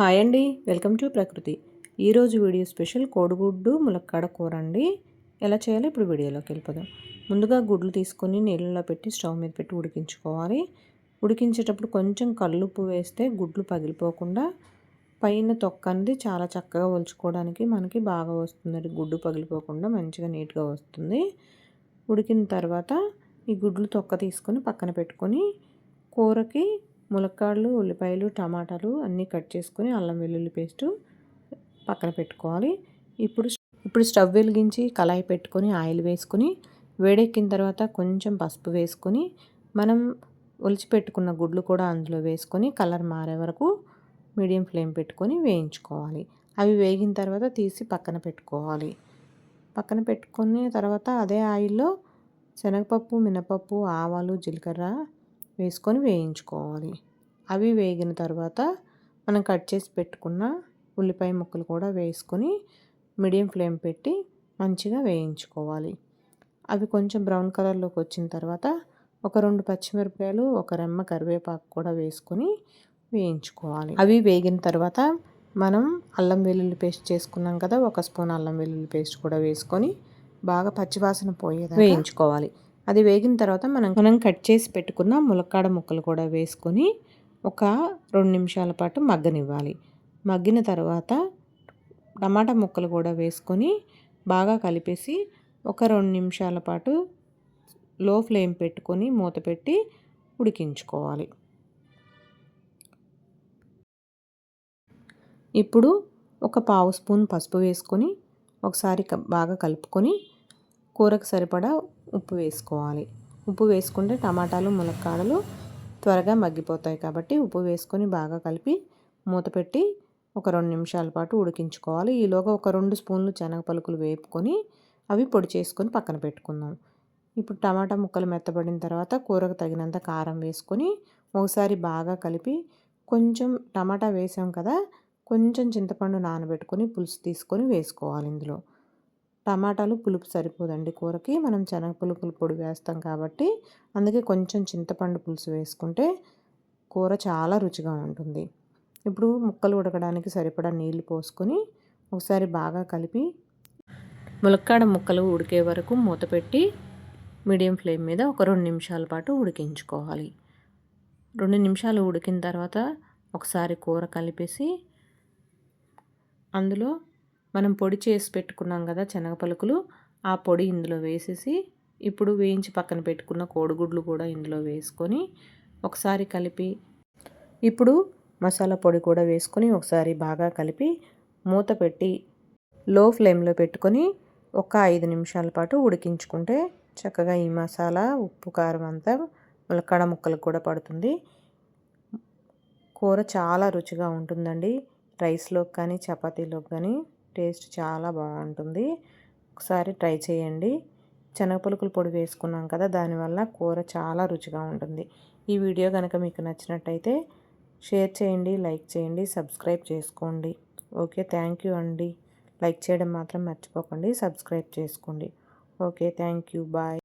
Hi అండి. Welcome to ప్రకృతి. ఈరోజు వీడియో స్పెషల్ కోడిగుడ్డు ములక్కాడ కూర అండి. ఎలా చేయాలో ఇప్పుడు వీడియోలోకి వెళ్ళిపోదాం. ముందుగా గుడ్లు తీసుకొని నీళ్ళలో పెట్టి స్టవ్ మీద పెట్టి ఉడికించుకోవాలి. ఉడికించేటప్పుడు కొంచెం కల్లుప్పు వేస్తే గుడ్లు పగిలిపోకుండా పైన తొక్క అనేది చాలా చక్కగా ఒలుచుకోవడానికి మనకి బాగా వస్తుంది గుడ్డు పగిలిపోకుండా మంచిగా నీట్గా వస్తుంది. ఉడికిన తర్వాత ఈ గుడ్లు తొక్క తీసుకొని పక్కన పెట్టుకొని కూరకి ములక్కాడలు ఉల్లిపాయలు టమాటాలు అన్నీ కట్ చేసుకొని అల్లం వెల్లుల్లి పేస్టు పక్కన పెట్టుకోవాలి. ఇప్పుడు ఇప్పుడు స్టవ్ వెలిగించి కళాయి పెట్టుకొని ఆయిల్ వేసుకొని వేడెక్కిన తర్వాత కొంచెం పసుపు వేసుకొని మనం ఒలిచి పెట్టుకున్న గుడ్లు కూడా అందులో వేసుకొని కలర్ మారే వరకు మీడియం ఫ్లేమ్ పెట్టుకొని వేయించుకోవాలి. అవి వేగిన తర్వాత తీసి పక్కన పెట్టుకోవాలి. పక్కన పెట్టుకున్న తర్వాత అదే ఆయిల్లో శనగపప్పు మినపప్పు ఆవాలు జీలకర్ర వేసుకొని వేయించుకోవాలి. అవి వేగిన తర్వాత మనం కట్ చేసి పెట్టుకున్న ఉల్లిపాయ ముక్కలు కూడా వేసుకొని మీడియం ఫ్లేమ్ పెట్టి మంచిగా వేయించుకోవాలి. అవి కొంచెం బ్రౌన్ కలర్లోకి వచ్చిన తర్వాత ఒక రెండు పచ్చిమిరపకాయలు ఒక రెమ్మ కరివేపాకు కూడా వేసుకొని వేయించుకోవాలి. అవి వేగిన తర్వాత మనం అల్లం వెల్లుల్లి పేస్ట్ చేసుకున్నాం కదా ఒక స్పూన్ అల్లం వెల్లుల్లి పేస్ట్ కూడా వేసుకొని బాగా పచ్చివాసన పోయేదా వేయించుకోవాలి. అది వేగిన తర్వాత మనం మనం కట్ చేసి పెట్టుకున్న ములక్కాడ ముక్కలు కూడా వేసుకొని ఒక రెండు నిమిషాల పాటు మగ్గనివ్వాలి. మగ్గిన తర్వాత టమాటా ముక్కలు కూడా వేసుకొని బాగా కలిపేసి ఒక రెండు నిమిషాల పాటు లో ఫ్లేమ్ పెట్టుకొని మూత పెట్టి ఉడికించుకోవాలి. ఇప్పుడు ఒక పావు స్పూన్ పసుపు వేసుకొని ఒకసారి బాగా కలుపుకొని కూరకు సరిపడా ఉప్పు వేసుకోవాలి. ఉప్పు వేసుకుంటే టమాటాలు మునక్కాడలు త్వరగా మగ్గిపోతాయి కాబట్టి ఉప్పు వేసుకొని బాగా కలిపి మూత పెట్టి ఒక రెండు నిమిషాల పాటు ఉడికించుకోవాలి. ఈలోగా ఒక రెండు స్పూన్లు శనగ పలుకులు వేపుకొని అవి పొడి చేసుకొని పక్కన పెట్టుకుందాం. ఇప్పుడు టమాటా ముక్కలు మెత్తబడిన తర్వాత కూరకు తగినంత కారం వేసుకొని ఒకసారి బాగా కలిపి కొంచెం టమాటా వేసాం కదా కొంచెం చింతపండు నానబెట్టుకొని పులుసు తీసుకొని వేసుకోవాలి ఇందులో. టమాటాలు పులుపు సరిపోదండి కూరకి. మనం శనగ పులుపులు పొడి వేస్తాం కాబట్టి అందుకే కొంచెం చింతపండు పులుసు వేసుకుంటే కూర చాలా రుచిగా ఉంటుంది. ఇప్పుడు ముక్కలు ఉడకడానికి సరిపడా నీళ్ళు పోసుకొని ఒకసారి బాగా కలిపి ములక్కాడ ముక్కలు ఉడికే వరకు మూత పెట్టి మీడియం ఫ్లేమ్ మీద ఒక రెండు నిమిషాల పాటు ఉడికించుకోవాలి. రెండు నిమిషాలు ఉడికిన తర్వాత ఒకసారి కూర కలిపేసి అందులో మనం పొడి చేసి పెట్టుకున్నాం కదా శనగపలుకులు ఆ పొడి ఇందులో వేసేసి ఇప్పుడు వేయించి పక్కన పెట్టుకున్న కోడిగుడ్లు కూడా ఇందులో వేసుకొని ఒకసారి కలిపి ఇప్పుడు మసాలా పొడి కూడా వేసుకొని ఒకసారి బాగా కలిపి మూత పెట్టి లో ఫ్లేమ్లో పెట్టుకొని ఒక ఐదు నిమిషాల పాటు ఉడికించుకుంటే చక్కగా ఈ మసాలా ఉప్పు కారం అంతా ములక్కడ ముక్కలకు కూడా పడుతుంది. కూర చాలా రుచిగా ఉంటుందండి రైస్లోకి కానీ చపాతీలోకి కానీ. టేస్ట్ చాలా బాగుంటుంది. ఒకసారి ట్రై చేయండి. శనగపులుకులు పొడి వేసుకున్నాం కదా దానివల్ల కూర చాలా రుచిగా ఉంటుంది. ఈ వీడియో కనుక మీకు నచ్చినట్టయితే షేర్ చేయండి లైక్ చేయండి సబ్స్క్రైబ్ చేసుకోండి. ఓకే థ్యాంక్ యూ అండి. లైక్ చేయడం మాత్రం మర్చిపోకండి సబ్స్క్రైబ్ చేసుకోండి. Okay thank you bye.